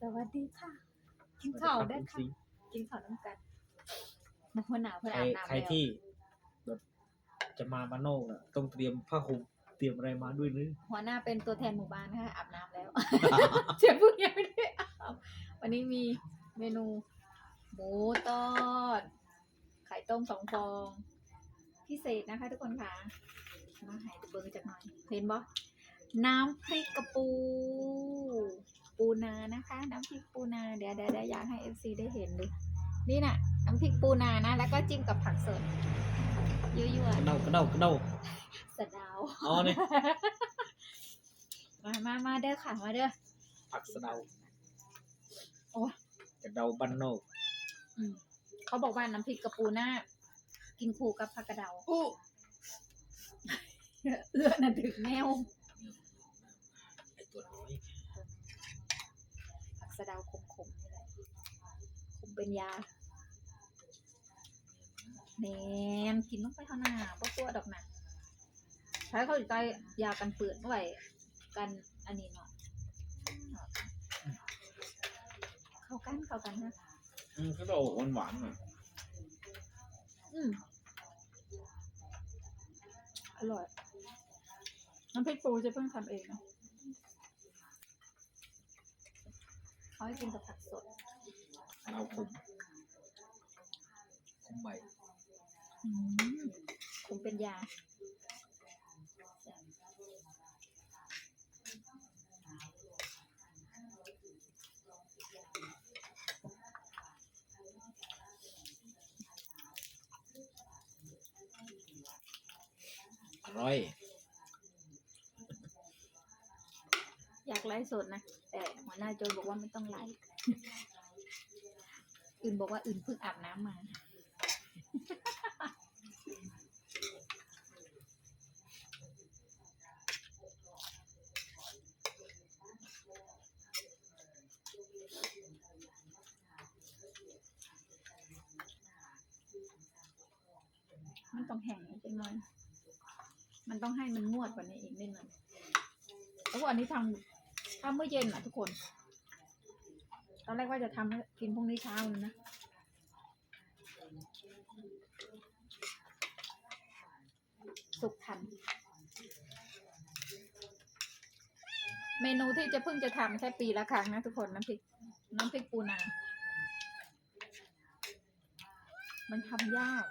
สวัสดีค่ะ กินข้าวได้ค่ะ กินข้าวน้ำกันนักหัวหน้าเพื่อนใครอาบน้ำใครแล้วที่แบบจะมาบ้านนอกน่ะ ต้องเตรียมผ้าห่มเตรียมอะไรมาด้วยหรือหัวหน้าเป็นตัวแทนหมู่บ้านนะคะอาบน้ำแล้วเจ็บพึ่งยังไม่ได้อาบวันนี้มีเมนู หมูทอด ไข่ต้มสองฟอง พิเศษนะคะทุกคนค่ะ มาให้เบิร์จากหน่อย เห็นบ่น้ำพริกกระปู ปูนานะคะ น้ำพริกปูนาเดี๋ยวเดี๋ยวเดี๋ยวอยากให้เอฟซีได้เห็นเลยนี่น่ะ น้ำพริกปูนานะ แล้วก็จิ้มกับผักสดยั่วกระเด้ากระเด้ากระเด้าๆสะเดาวอ๋อเนี่ยมามามาเด้อค่ะมาเด้อผักสะเดาโอ้ยกระเดาบ้านนอกอืมเขาบอกว่าน้ำพริกกระปูน่ากินคู่กับผักกระเดาเอื้อน่ะถึงแมว ไอตัวน้อย ผักสะเดาขมๆนี่แหละขมเป็นยาแหนมกินลงไปเท่าหน้าบ่กลัวดอกหนะใช้เขาอยู่ใต้ยากันเปื้อนไว้กันอันนี้เนาะเข้ากันเข้ากันนะอืมกระเดาหวานหวานๆหน่อยอืมอร่อยน้ำพริกปูจะเพิ่งทำเองนะ เขาให้กินกับผักสดเอาขมขมใบอืมคงเป็นยาอร่อย อยากไลฟ์สดนะ แต่หัวหน้าโจบอกว่าไม่ต้องไลฟ์อื่นบอกว่าอื่นเพิ่งอาบน้ำมา มันต้องแห้งนิดหน่อยมันต้องให้มันงวดกว่านี้อีกนิดหน่อยแล้ววันนี้ทำ ทำเมื่อเย็นอะทุกคน ตอนแรกว่าจะทำกินพรุ่งนี้เช้าเลยนะสุกทัน เมนูที่จะเพิ่งจะทำแค่ปีละครั้งนะทุกคนน้ำพริก น้ำพริกปูนา มันทำยาก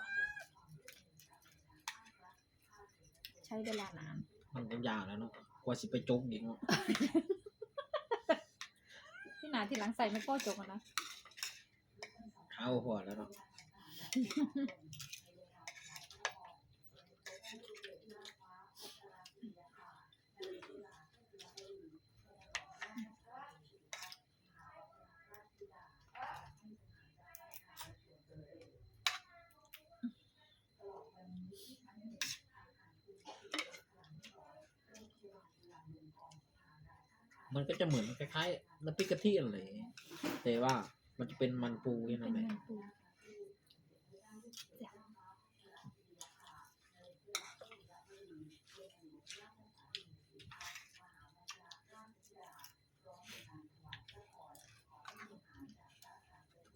ใช้เวลานาน มันก็ยากแล้วเนาะกว่าสิไปจกอีกเนาะ ที่หนาที่หลังใส่ไม่ก็จกอะนะเข้าหัวแล้วเนาะ มันก็จะเหมือนคล้ายๆน้ำพริกกะทิอะไรแต่ว่ามันจะเป็นมันปูนี่เป็นั่นนแหละมันปู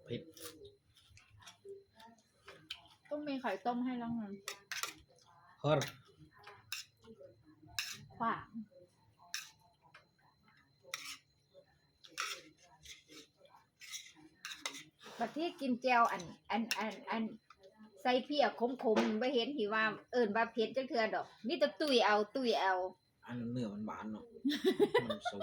เผ็ดต้องมีไข่ต้มให้แล้วไงเฮ้ยขวาง บัดที่กินแจวอัน อันอันอันใส่เพียขมๆไม่เห็นที่ว่าเอิ่นว่าเผ็ดจังเทือดอกมีแต่ตุยเอาตุยเอาอันเนื้อมันหวานเนาะมันสม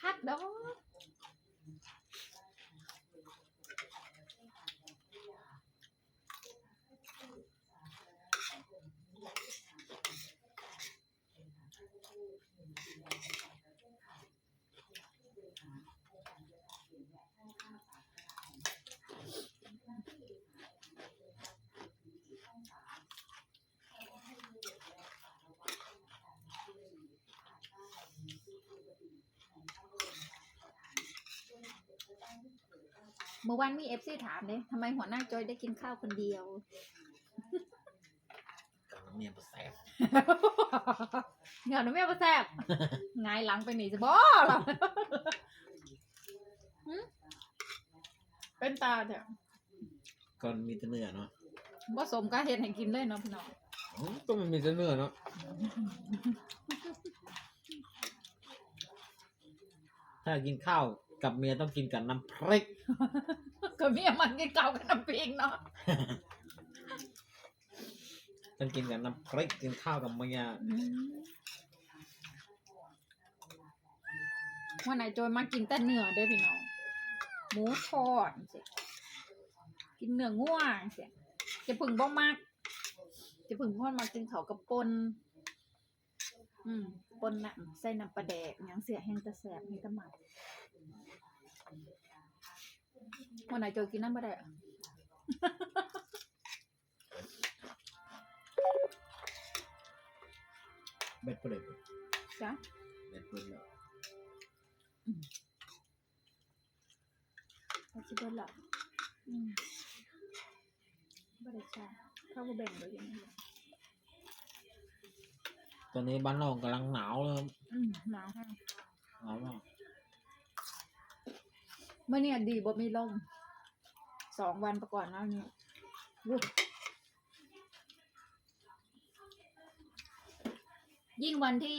คักดอก เมื่อวานมีเอฟซีถามเลยทำไมหัวหน้าจอยได้กินข้าวคนเดียวแต่มันมีมียบ่แซ่บเหงาหนูแม่มาแซบไงายหลังไปหนีจะบ่หรอหึเป็นตาเถอะก่อนมีแต่เนื้อเนาะบ่สมก็เห็นให้กินเลยเนาะพี่น้องอืมก็มันมีแต่เนื้อเนาะถ้ากินข้าว กับเมียต้องกินกับน้ำพริก ก็เมียมันกินเก่ากับน้ำพริกเนาะต้องกินกับน้ำพริกกินข้าวกับเมียวันไหนโจยมากินแต่เนื้อเด้อพี่น้องหมูทอดสิกินเนื้อง่วงสิจะพึ่งบ่มาก จะพึ่งพ่อมากินเขาวกับปนอืมปนน่ะใส่น้ำปลาแดกหยังเสียแห้งแตะแสบมีแตะหมัก วันไหนโจยกินน้ำปลาแดกเบ็ดเปลือยจ้ะเบ็ดเปลือยเอาชิเบิดละอืมบ่ได้ใช่เข้าก็แบ่งเลยอย่างนี้ตอนนี้บ้านเรากำลังหนาวเลยครับ อืมหนาวแห้ง หนาวมาก เมื่อเนี่ยดีบ่มีลมสองวันประก่อนแล้วเนี่ยวุ้ยยิ่งวันที่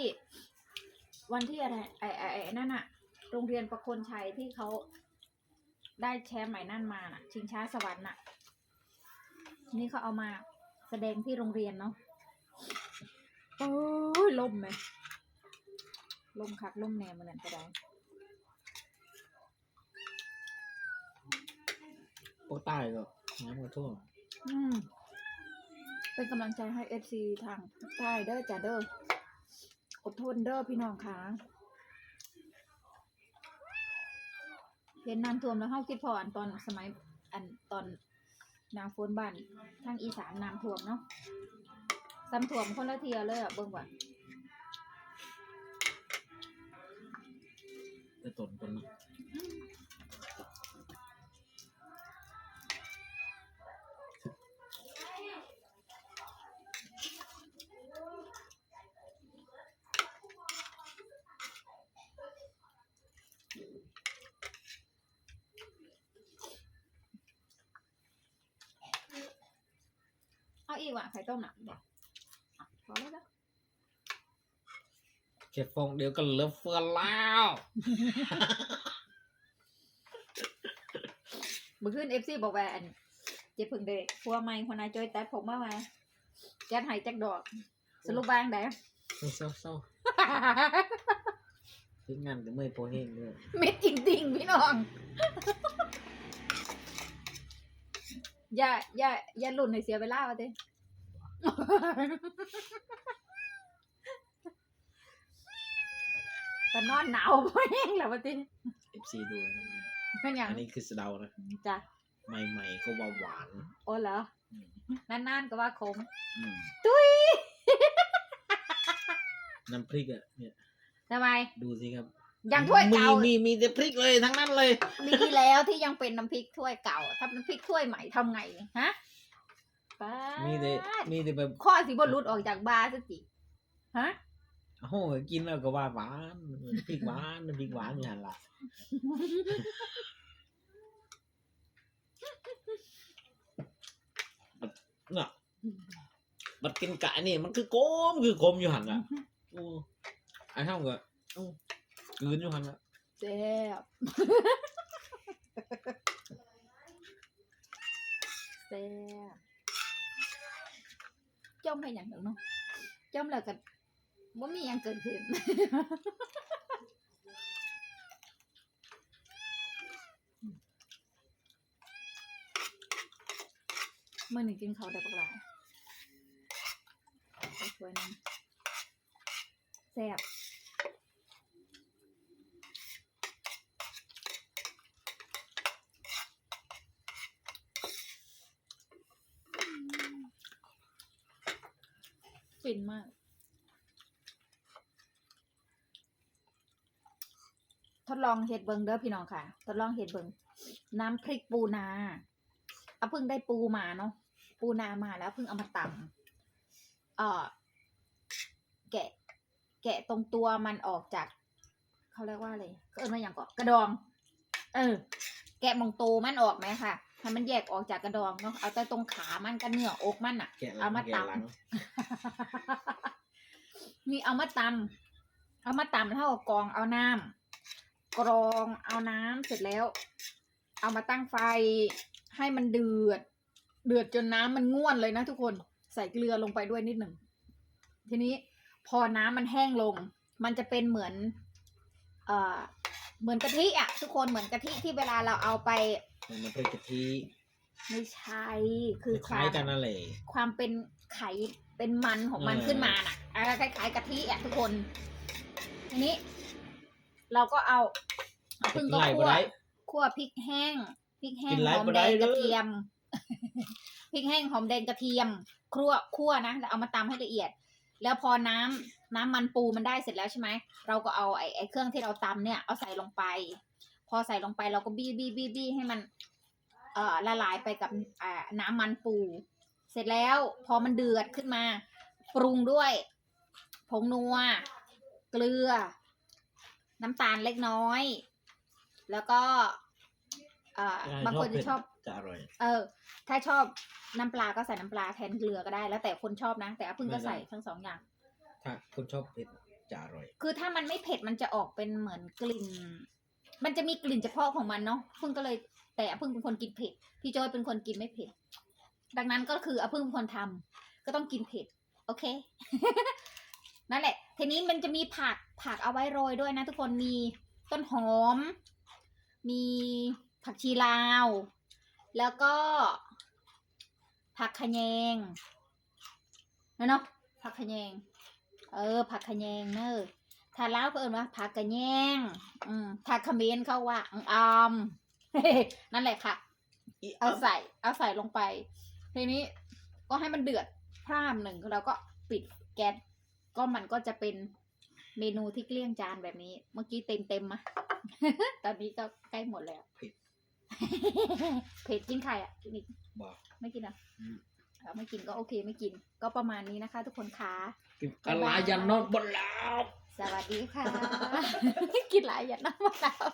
วันที่อะไรไอ้ไอ้ไอ้นั่นอะโรงเรียนประคนชัยที่เขาได้แชมป์ใหม่นั่นมาน่ะ ชิงช้าสวรรค์น่ะ นี่เขาเอามาแสดงที่โรงเรียนเนาะโอ้ยลมไหมลมคักลมแนมมันนั่นก็ได พวกใต้ก็น้ำก็ท่วมอืมเป็นกำลังใจให้เอฟซีทางภาคใต้เด้อจ้าเด้ออดทนเด้อพี่น้องค่ะเห็นน้ำท่วมแล้วเฮาคิดพออันตอนสมัยอันตอนน้ำฝนบ้านทางอีสานน้ำท่วมเนาะซ้ำท่วมคนละเทียเลยอะเบิ่งว่าจะตนคนนะ อาอีกว่ะไข่ต้มนักเดี๋ยวอะพอแล้วจ้ะแค่ฟองเดียวก็เหลือเฟือแล้วเมื่อคืนเอฟซีบอกว่าอันเจ็บพึ่งเด็กพัวไม่คนนายจอยแต่ผมมาว่าแก๊สไห้จักดอก สรุปบ้างได้เศร้าเศร้าทิ้งงานก็ไม่พอเฮงด้วยเม็ดจริงๆพี่น้อง อย่าอย่าอย่าหลุนในเสียเวลาวะเต้ แต่นอนหนาวพอแห้งแล้ววะเต้เอฟซีดูนะเป็นอย่างอันนี้คือสะเดานะ จ้ะใหม่ๆก็ว่าหวานโอ้เหรออืมนานๆก็ว่าขม อืมตุ้ย น้ำพริกอะเนี่ยทำไมดูสิครับยังถ้วยเก่ามีมีมีแต่พริกเลยทั้งนั้นเลยดีแล้วที่ยังเป็นน้ำพริกถ้วยเก่าถ้าน้ำพริกถ้วยใหม่ทำไงเนี่ยฮะ ป้าดมีแต่มีแต่แบบข้อสิบรุดออกจากบาร์สักทีฮะโอ้โหกินแล้วก็ว่าหวานพริกหวานน้ำพริกหวานอย่างนั้นล่ะน่ะบัดกินกะนี่มันคือโกมคือโกมอยู่หันอะโอ้ไอ้เท่ากับโอ้กลืนอยู่หันอะแซ่บแซ่บ จ้อมให้อย่างหนึ่งเนาะจ้อมแล้วกันว่ามีอย่างเกิดขึ้นเมื่อหนึ่งกินเขาได้ปะล่ะขอช่วยนึงแซ่บ ฟินมากทดลองเห็ดเบิงเด้อพี่น้องค่ะ ทดลองเห็ดเบิงน้ำพริกปูนาเอาเพิ่งได้ปูมาเนาะปูนามาแล้วเพิ่งเอามาตำเออ่อแกะ แกะตรงตัวมันออกจากเขาเรียกว่าอะไรก็เออมาอย่างก่อนกระดอง เออ แกะมองโตมันออกไหมค่ะ ให้มันแยกออกจากกระดองเนาะเอาแต่ตรงขามันกับเนื้ออกมันอะแกะหลัเอางมาแกะตำ หลังนี่เอามาตำเอามาตำแล้วเอากรองเอาน้ำกรองเอาน้ำเสร็จแล้ว เอามาตั้งไฟให้มันเดือด เดือดจนน้ำมันง่วนเลยนะทุกคนใส่เกลือลงไปด้วยนิดหนึ่งทีนี้พอน้ำมันแห้งลง มันจะเป็นเหมือน เอ่อเหมือนกะทิอะ ทุกคนเหมือนกะทิที่เวลาเราเอาไป มันเป็นกะทิไม่ใช่คือคคล้าวยมๆกันนั่นแหละความเป็นไขเป็นมันของมันเออขึ้นมาน่ะอะคล้ายๆกะทิอะทุกคนทีนี้ เราก็เอาเอาพึ่งก็ไล่คั่บ่วได้ คั่วพริกแห้งพริกแห้กิงนไล่หอมบ่แดได้งเด้กอระเทียม พริกแห้งหอมแดงกระเทียมคั่วคั่วนะแล้วเอามาตำให้ละเอียด แล้วพอน้ำน้ำมันปูมันได้เสร็จแล้วใช่ไหมเราก็เอาไอ้ไอ้เครื่องที่เราตำเนี่ยเอาใส่ลงไปพ อใส่ลงไปเราก็บี้บี้บี้บี้ให้มัน เอ่อละลายไปกับอ่าน้ำมันปู เสร็จแล้วพอมันเดือดขึ้นมา ปรุงด้วยผงนัว เกลือ น้ำตาลเล็กน้อย แล้วก็เอ่อบางคนจะชอบจะอร่อย เออ ถ้าชอบน้ำปลาก็ใส่น้ำปลาแทนเกลือก็ได้ แล้วแต่คนชอบนะ แต่อาพึ่งก็ไม่ได้ใส่ทั้งสองอย่าง ถ้าคุณชอบเผ็ดจะอร่อย คือถ้ามันไม่เผ็ดมันจะออกเป็นเหมือนกลิ่น มันจะมีกลิ่นเฉพาะของมันเนาะพึ่งก็เลยแต่อพึ่งเป็นคนกินเผ็ดพี่โจ้ยเป็นคนกินไม่เผ็ด ดังนั้นก็คืออพึ่งเป็นคนทำก็ต้องกินเผ็ด โอเค นั่นแหละ ทีนี้มันจะมีผักผักเอาไว้โรยด้วยนะทุกคนมีต้นหอม มีผักชีลาว แล้วก็ ผักขะแยงนะเนาะผักขะแยง เออ ผักขะแยงเนอะ ถ้าลาวก็เอินว่าผักกะแยงอืมถ้าเขมรเขาว่าอังอามนั่นแหละค่ะ เอาใส่เอาใส่ลงไป ทีนี้ก็ให้มันเดือดพร่ามหนึ่งเราก็ปิดแก๊สก็มันก็จะเป็นเมนูที่เกลี้ยงจานแบบนี้ เมื่อกี้เต็มเต็มๆมาตอนนี้ก็ใกล้หมดแล้วเผ็ดเผ็ดกินไข่อะกินอีกบอกไม่กินอะอืมเออไม่กินก็โอเคไม่กิน ก็ประมาณนี้นะคะ ทุกคนคะกินอะไรยันนอนบนแล้ว สวัสดีค่ะ กินหลายอย่างนะมะนาว